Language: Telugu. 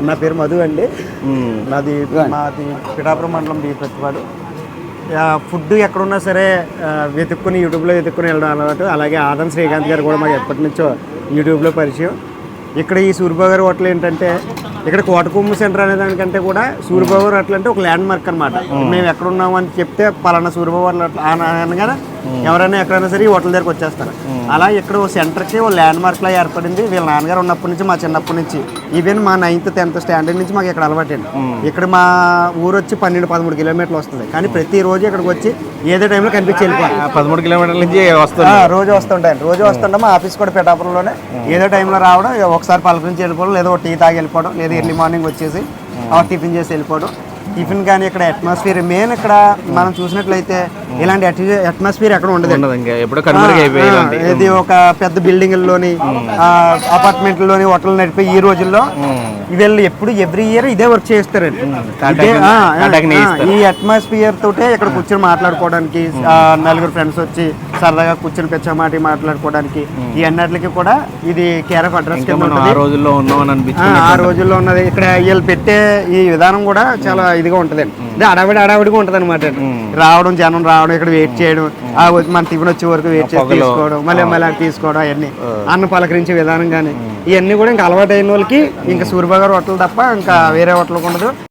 నా పేరు మధు అండి. నాది మాది పిఠాపురం మండలం బి ప్రతిపాడు. ఫుడ్ ఎక్కడున్నా సరే వెతుక్కుని యూట్యూబ్లో వెతుక్కుని వెళ్ళడం అలవాటు. అలాగే ఆదం శ్రీకాంత్ గారు కూడా మాకు ఎప్పటి నుంచో యూట్యూబ్లో పరిచయం. ఇక్కడ ఈ సూర్యబాబు గారి హోటల్ ఏంటంటే ఇక్కడ కోటకొమ్ము సెంటర్ అనే దానికంటే కూడా సూర్యబాబు హోటల్ అంటే ఒక ల్యాండ్ మార్క్ అనమాట మేము ఎక్కడ ఉన్నాము అని చెప్తే పలానా సూర్యబాబు హోటల్ అన- అనగానే ఎవరైనా ఎక్కడైనా సరే ఈ హోటల్ దగ్గరకు వచ్చేస్తారు. అలా ఇక్కడ ఓ సెంటర్కి ఓ ల్యాండ్ మార్క్ లా ఏర్పడింది. వీళ్ళ నాన్నగారు ఉన్నప్పటి నుంచి మా చిన్నప్పటి నుంచి ఈవెన్ మా నైన్త్ టెన్త్ స్టాండర్డ్ నుంచి మాకు ఇక్కడ అలవాటండి. ఇక్కడ మా ఊరు వచ్చి పన్నెండు పదమూడు కిలోమీటర్లు వస్తుంది. కానీ ప్రతిరోజు ఇక్కడికి వచ్చి ఏదో టైంలో కనిపించి వెళ్ళిపోవాలి. ఆ పదమూడు కిలోమీటర్ల నుంచి వస్తుంది? రోజు వస్తుంటాయి రోజు వస్తుంటే మా ఆఫీస్ కూడా పిఠాపురంలోనే ఏదో టైంలో రావడం ఒకసారి పలకరించి వెళ్ళిపోవడం లేదా టీ తాగి వెళ్ళిపోవడం లేదా ఎర్లీ మార్నింగ్ వచ్చేసి ఆ టిఫిన్ చేసి వెళ్ళిపోవడం. టిఫిన్ కానీ ఇక్కడ అట్మాస్ఫియర్ మెయిన్ ఇక్కడ మనం చూసినట్లయితే ఇలాంటి అట్మాస్ఫియర్ ఎక్కడ ఉండదు ఇది ఒక పెద్ద బిల్డింగ్లోని అపార్ట్మెంట్లోని హోటల్ నడిపే ఈ రోజుల్లో వీళ్ళు ఎప్పుడు ఎవ్రీ ఇయర్ ఇదే వర్క్ చేస్తారండి ఈ అట్మాస్ఫియర్ తోటే ఇక్కడ కూర్చొని మాట్లాడుకోవడానికి నలుగురు ఫ్రెండ్స్ వచ్చి సరదాగా కూర్చొని పెచ్చమాటి మాట్లాడుకోవడానికి ఈ అన్నిటికి కూడా ఇది కేర్ ఆఫ్ అడ్రస్ ఆ ఉంటుంది. రోజుల్లో ఉన్నామని ఆ, రోజుల్లో ఉన్నది. ఇక్కడ వీళ్ళు పెట్టే ఈ విధానం కూడా చాలా ఇదిగా ఉంటుందండి ఇది అడవిడి అడవిడిగా ఉంటుంది అనమాట రావడం జనం రావడం ఇక్కడ వెయిట్ చేయడం ఆ మన టిఫిన్ వచ్చే వరకు వెయిట్ చేసి. తీసుకోవడం మళ్ళీ మళ్ళీ తీసుకోవడం అవన్నీ. అన్న పలకరించే విధానం కానీ ఇవన్నీ కూడా ఇంకా అలవాటు అయిన వాళ్ళకి ఇంకా సూర్యబాగారు హోటల్ తప్ప ఇంకా వేరే హోటల్ ఉండదు.